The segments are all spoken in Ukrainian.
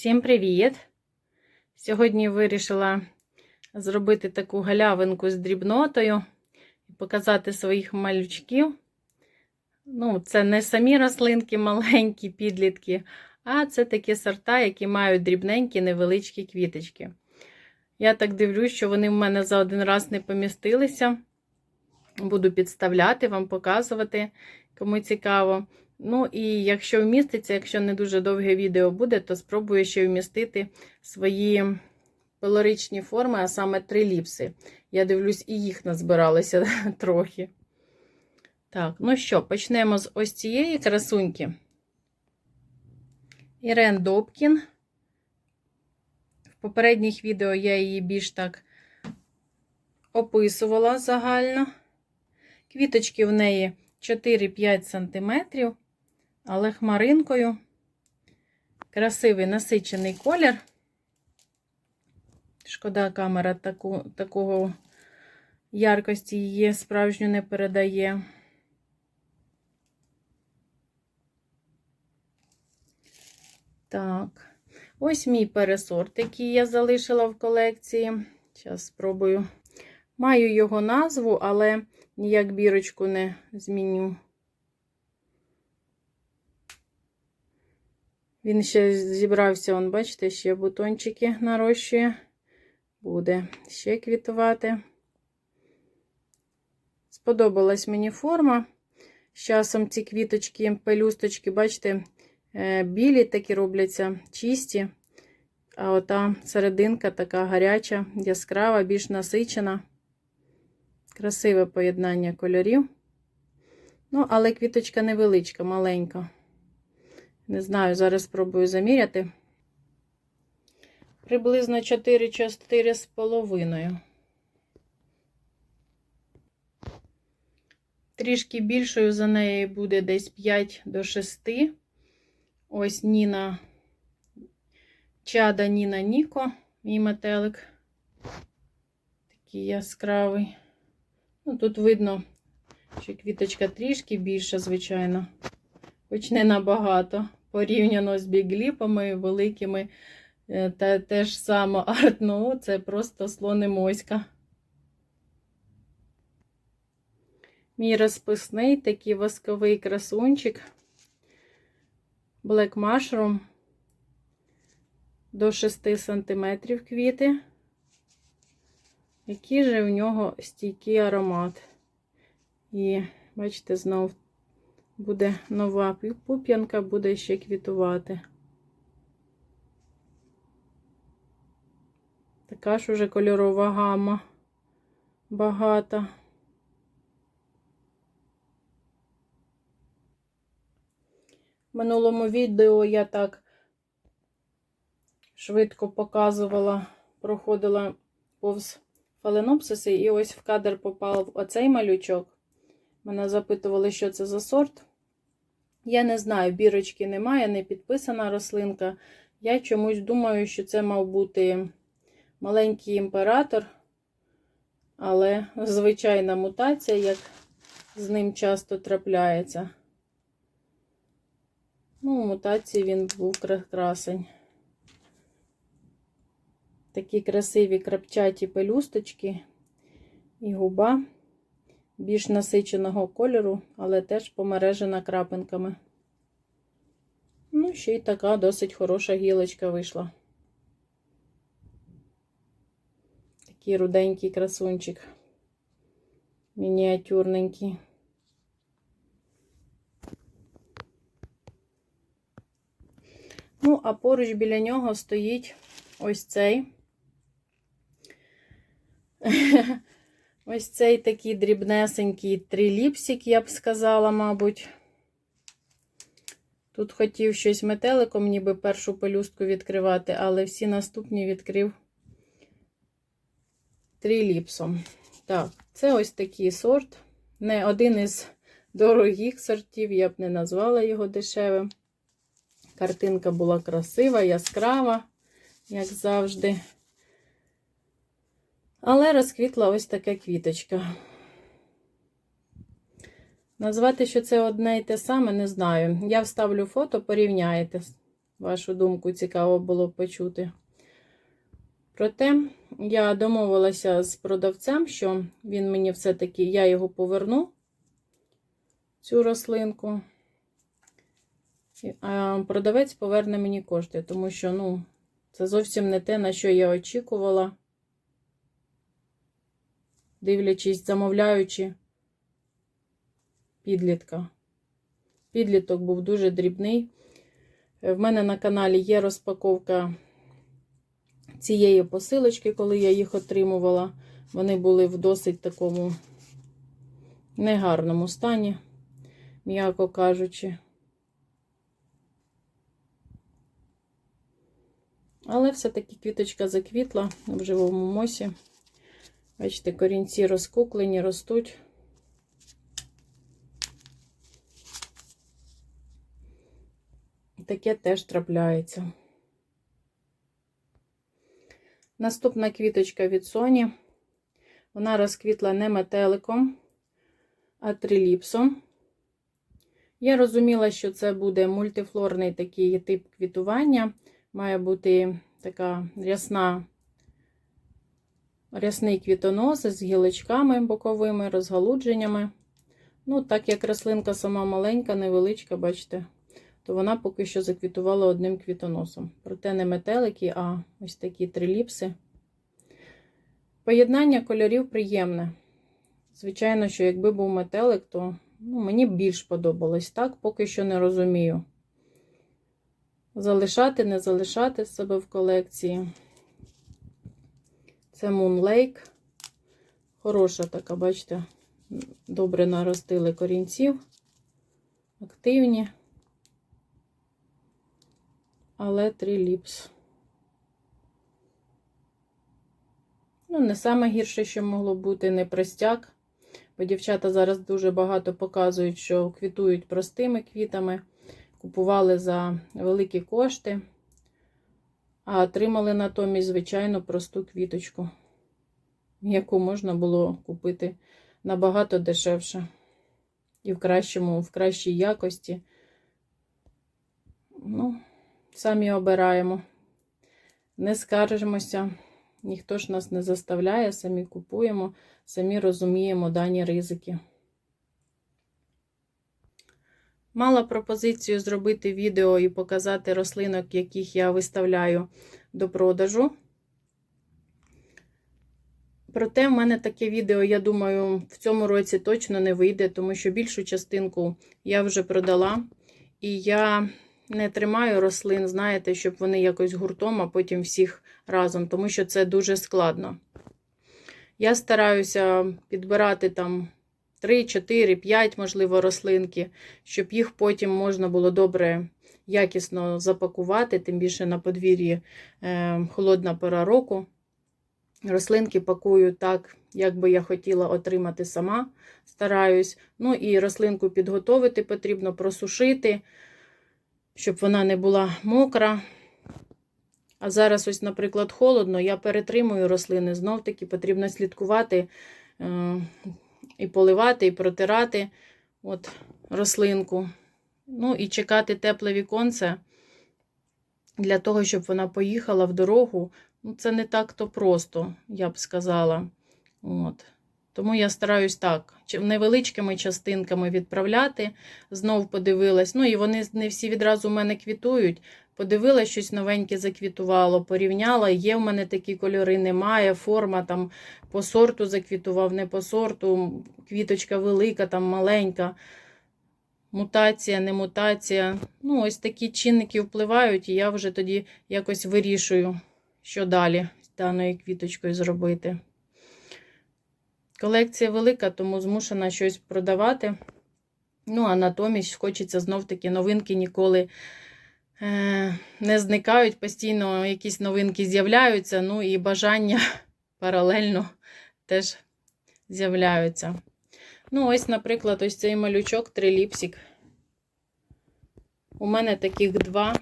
Всім привіт! Сьогодні вирішила зробити таку галявинку з дрібнотою і показати своїх малючків. Ну, це не самі рослинки, маленькі підлітки, а це такі сорта, які мають дрібненькі невеличкі квіточки. Я так дивлюсь, що вони в мене за один раз не помістилися. Буду підставляти, вам показувати, кому цікаво. Ну, і якщо вміститься, якщо не дуже довге відео буде, то спробую ще вмістити свої пилоричні форми, а саме три ліпси. Я дивлюсь, і їх назбиралося трохи. Так, ну що, почнемо з ось цієї красуньки. Ірен Добкін. В попередніх відео я її більш так описувала загально. Квіточки в неї 4-5 см, але хмаринкою. Красивий насичений колір. Шкода, камера таку, такого яркості її справжню не передає. Так, ось мій пересорт, який я залишила в колекції. Зараз спробую. Маю його назву, але ніяк бірочку не зміню. Він ще зібрався, он, бачите, ще бутончики нарощує. Буде ще квітувати. Сподобалась мені форма. З часом ці квіточки, пелюсточки, бачите, білі такі робляться, чисті. А ота серединка така гаряча, яскрава, більш насичена. Красиве поєднання кольорів. Ну, але квіточка невеличка, маленька. Не знаю, зараз спробую заміряти. Приблизно 4 4 з половиною. Трішки більшою за нею буде десь 5 до 6. Ось Ніна, чада Ніна Ніко, мій метелик. Такий яскравий. Ну, тут видно, що квіточка трішки більша, звичайно, хоч не набагато. Порівняно з бігліпами великими, та те ж саме артну, це просто слони моська. Мій розписний такий восковий красунчик. Black Mushroom до 6 см квіти. Який же в нього стійкий аромат. І, бачите, знов буде нова пуп'янка, буде ще квітувати. Така ж уже кольорова гама багата. В минулому відео я так швидко показувала, проходила повз фаленопсиси, і ось в кадр попав оцей малючок. Мене запитували, що це за сорт. Я не знаю, бірочки немає, не підписана рослинка. Я чомусь думаю, що це мав бути маленький імператор, але звичайна мутація, як з ним часто трапляється. Ну, у мутації він був красень. Такі красиві крапчаті пелюсточки і губа більш насиченого кольору, але теж помережена крапинками. Ну, ще й така досить хороша гілочка вийшла. Такий руденький красунчик, мініатюрненький. Ну, а поруч біля нього стоїть ось цей. Ось цей такий дрібнесенький триліпсик, я б сказала, мабуть. Тут хотів щось метеликом, ніби першу пелюстку відкривати, але всі наступні відкрив триліпсом. Так, це ось такий сорт. Не один із дорогих сортів, я б не назвала його дешевим. Картинка була красива, яскрава, як завжди. Але розквітла ось така квіточка. Назвати, що це одне і те саме, не знаю. Я вставлю фото, порівняєте. Вашу думку цікаво було почути. Проте я домовилася з продавцем, що він мені все-таки, я його поверну, цю рослинку. А продавець поверне мені кошти, тому що, ну, це зовсім не те, на що я очікувала, дивлячись, замовляючи підлітка. Підліток був дуже дрібний. В мене на каналі є розпаковка цієї посилочки, коли я їх отримувала. Вони були в досить такому негарному стані, м'яко кажучи. Але все-таки квіточка заквітла в живому мосі. Бачите, корінці розкуклені, ростуть. Таке теж трапляється. Наступна квіточка від Соні. Вона розквітла не метеликом, а триліпсом. Я розуміла, що це буде мультифлорний такий тип квітування. Має бути така рясна, рясний квітонос з гілочками боковими, розгалудженнями. Ну, так як рослинка сама маленька, невеличка, бачите, то вона поки що заквітувала одним квітоносом. Проте не метелики, а ось такі триліпси. Поєднання кольорів приємне. Звичайно, що якби був метелик, то ну, мені б більш подобалось. Так, поки що не розумію. Залишати, не залишати себе в колекції. Це Moon Lake. Хороша така, бачите, добре наростили корінців, активні. Але триліпс. Ну, не саме гірше, що могло бути, не простяк. Бо дівчата зараз дуже багато показують, що квітують простими квітами, купували за великі кошти, а отримали натомість, звичайно, просту квіточку, яку можна було купити набагато дешевше і в кращому, в кращій якості. Ну, самі обираємо. Не скаржимося. Ніхто ж нас не заставляє, самі купуємо, самі розуміємо дані ризики. Мала пропозицію зробити відео і показати рослинок, яких я виставляю до продажу. Проте, в мене таке відео, я думаю, в цьому році точно не вийде, тому що більшу частинку я вже продала. І я не тримаю рослин, знаєте, щоб вони якось гуртом, а потім всіх разом, тому що це дуже складно. Я стараюся підбирати там 3, 4, 5, можливо, рослинки, щоб їх потім можна було добре, якісно запакувати, тим більше на подвір'ї е, холодна пора року. Рослинки пакую так, як би я хотіла отримати сама, стараюсь. Ну і рослинку підготовити потрібно, просушити, щоб вона не була мокра. А зараз, ось, наприклад, холодно, я перетримую рослини. Знов таки потрібно слідкувати е, і поливати, і протирати от, рослинку. Ну і чекати тепле віконце для того, щоб вона поїхала в дорогу. Ну, це не так-то просто, я б сказала. От. Тому я стараюсь так, невеличкими частинками відправляти. Знов подивилась. Ну, і вони не всі відразу в мене квітують. Подивилась, щось новеньке заквітувало, порівняла. Є в мене такі кольори, немає. Форма там по сорту заквітував, не по сорту. Квіточка велика, там маленька. Мутація, не мутація. Ну, ось такі чинники впливають, і я вже тоді якось вирішую, що далі з даною квіточкою зробити. Колекція велика, тому змушена щось продавати. Ну, а натомість хочеться знов-таки новинки ніколи не зникають. Постійно якісь новинки з'являються. Ну і бажання паралельно теж з'являються. Ну, ось, наприклад, ось цей малючок триліпсик. У мене таких два.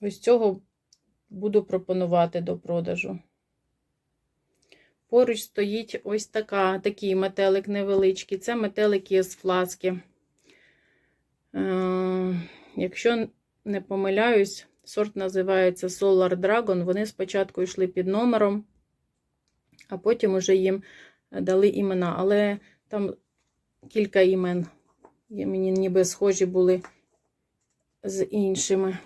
Ось цього буду пропонувати до продажу. Поруч стоїть ось така, такий метелик невеличкий. Це метелики з фласки. Е, Якщо не помиляюсь, сорт називається Solar Dragon. Вони спочатку йшли під номером, а потім уже їм дали імена. Але там кілька імен. Мені ніби схожі були з іншими.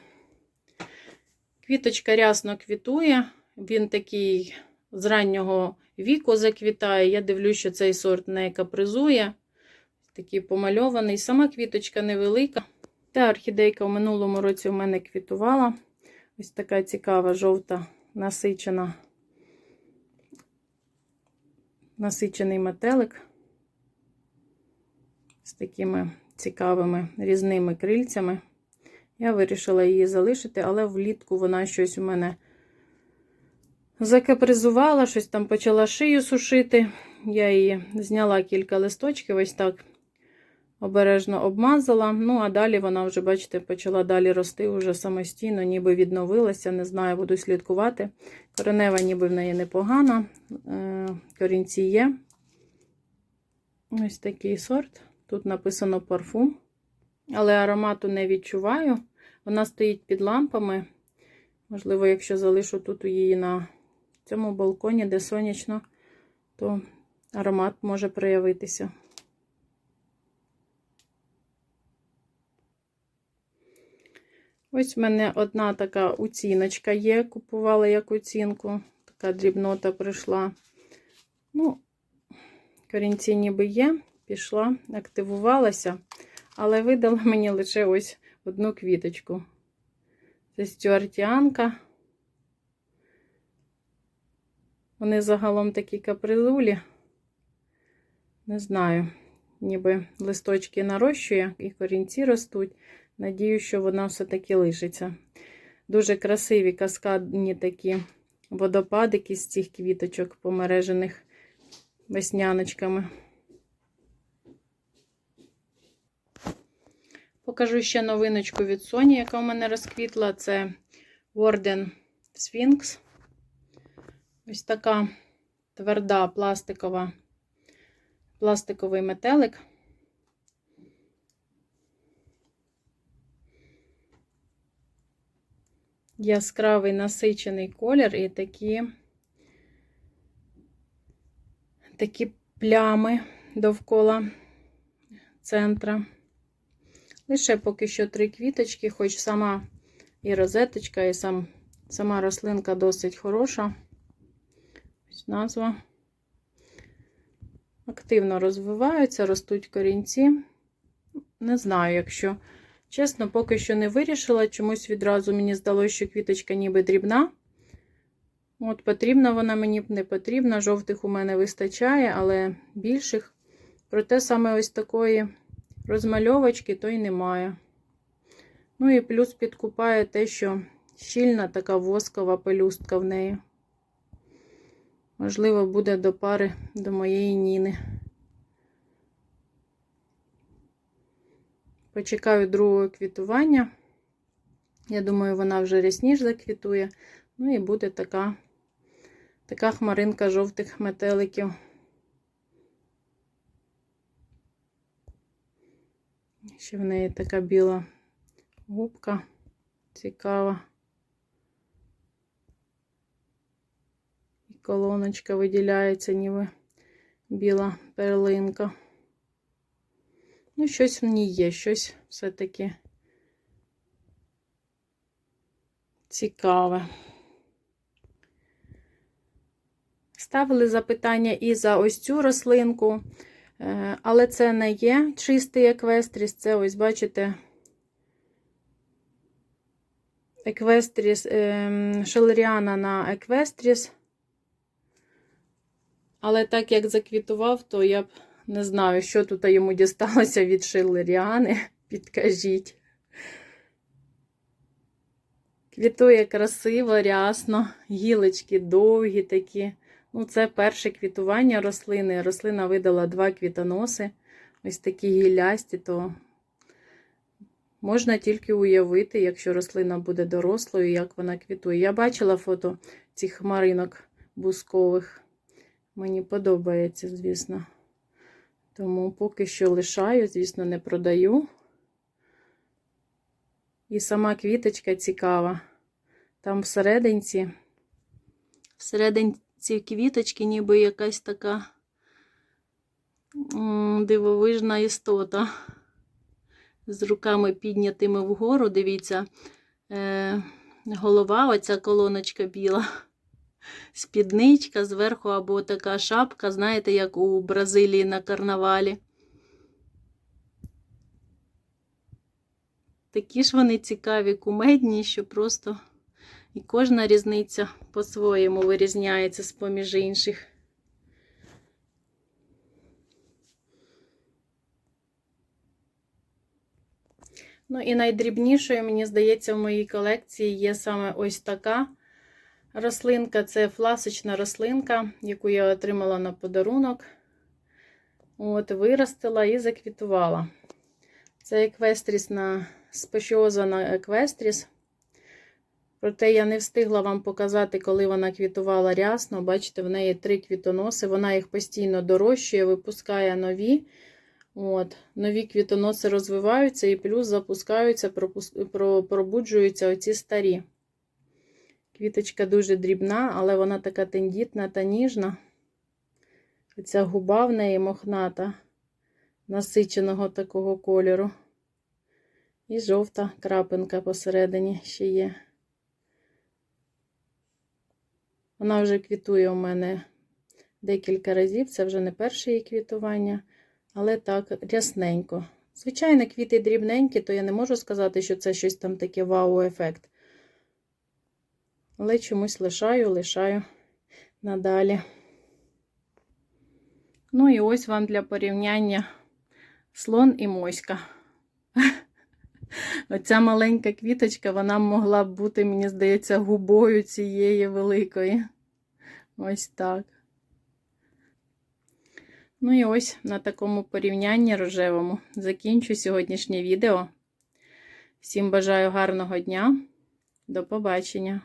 Квіточка рясно квітує. Він такий з раннього віку заквітає. Я дивлюсь, що цей сорт не капризує. Такий помальований. Сама квіточка невелика. Та орхідейка в минулому році у мене квітувала. Ось така цікава, жовта, насичена, насичений метелик з такими цікавими різними крильцями. Я вирішила її залишити, але влітку вона щось у мене закапризувала, щось там почала шию сушити. Я її зняла кілька листочків, ось так обережно обмазала. Ну, а далі вона вже, бачите, почала далі рости вже самостійно, ніби відновилася. Не знаю, буду слідкувати. Коренева ніби в неї непогана. Е, Корінці є. Ось такий сорт. Тут написано парфум, але аромату не відчуваю. Вона стоїть під лампами. Можливо, якщо залишу тут її на цьому балконі, де сонячно, то аромат може проявитися. Ось в мене одна така оціночка є. Купувала як оцінку. Така дрібнота прийшла. Ну, корінці ніби є. Пішла, активувалася, але видала мені лише ось одну квіточку. Це стюартіанка. Вони загалом такі капризулі. Не знаю, ніби листочки нарощує і корінці ростуть. Надію, що вона все-таки лишиться. Дуже красиві каскадні такі водопадики з цих квіточок, помережених весняночками. Покажу ще новиночку від Sony, яка у мене розквітла. Це Warden Sphinx. Ось така тверда пластикова, пластиковий метелик. Яскравий насичений колір і такі, такі плями довкола центра. Лише поки що три квіточки, хоч сама і розеточка, і сам, сама рослинка досить хороша. Ось назва. Активно розвиваються, ростуть корінці. Не знаю, якщо чесно, поки що не вирішила. Чомусь відразу мені здалося, що квіточка ніби дрібна. От, потрібна вона мені не потрібна. Жовтих у мене вистачає, але більших. Проте саме ось такої розмальовочки то й немає. Ну і плюс підкупає те, що щільна така воскова пелюстка в неї. Можливо, буде до пари до моєї Ніни. Почекаю другого квітування. Я думаю, вона вже рясніш заквітує. Ну і буде така, така хмаринка жовтих метеликів. Ще в неї така біла губка цікава. І колоночка виділяється, ніби біла перлинка. Ну, щось в ній є, щось все-таки цікаве. Ставили запитання і за ось цю рослинку. Е, але це не є чистий еквестріс, це ось, бачите, еквестріс, ем, шелеріана на еквестріс. Але так як заквітував, то я б не знаю, що тут йому дісталося від шелеріани. Підкажіть. Квітує красиво, рясно, гілочки довгі такі. Ну, це перше квітування рослини. Рослина видала два квітоноси. Ось такі гіллясті, то можна тільки уявити, якщо рослина буде дорослою, як вона квітує. Я бачила фото цих хмаринок бускових. Мені подобається, звісно. Тому поки що лишаю, звісно, не продаю. І сама квіточка цікава. Там всерединці, всерединці квіточки, ніби якась така дивовижна істота. З руками піднятими вгору, дивіться, е, голова, оця колоночка біла, спідничка, зверху або така шапка, знаєте, як у Бразилії на карнавалі. Такі ж вони цікаві, кумедні, що просто і кожна різниця по-своєму вирізняється з поміж інших. Ну і найдрібнішою, мені здається, в моїй колекції є саме ось така рослинка. Це фласочна рослинка, яку я отримала на подарунок. От, виростила і заквітувала. Це еквестріс на спешіоза еквестріс. Проте я не встигла вам показати, коли вона квітувала рясно. Бачите, в неї три квітоноси. Вона їх постійно дорощує, випускає нові. От, Нові квітоноси розвиваються і плюс запускаються, пробуджуються оці старі. Квіточка дуже дрібна, але вона така тендітна та ніжна. Оця губа в неї мохната, насиченого такого кольору. І жовта крапинка посередині ще є. Вона вже квітує у мене декілька разів. Це вже не перше її квітування, але так рясненько. Звичайно, квіти дрібненькі, то я не можу сказати, що це щось там таке вау-ефект. Але чомусь лишаю, лишаю надалі. Ну і ось вам для порівняння слон і моська. Оця маленька квіточка, вона могла б бути, мені здається, губою цієї великої. Ось так. Ну і ось на такому порівнянні рожевому закінчу сьогоднішнє відео. Всім бажаю гарного дня. До побачення!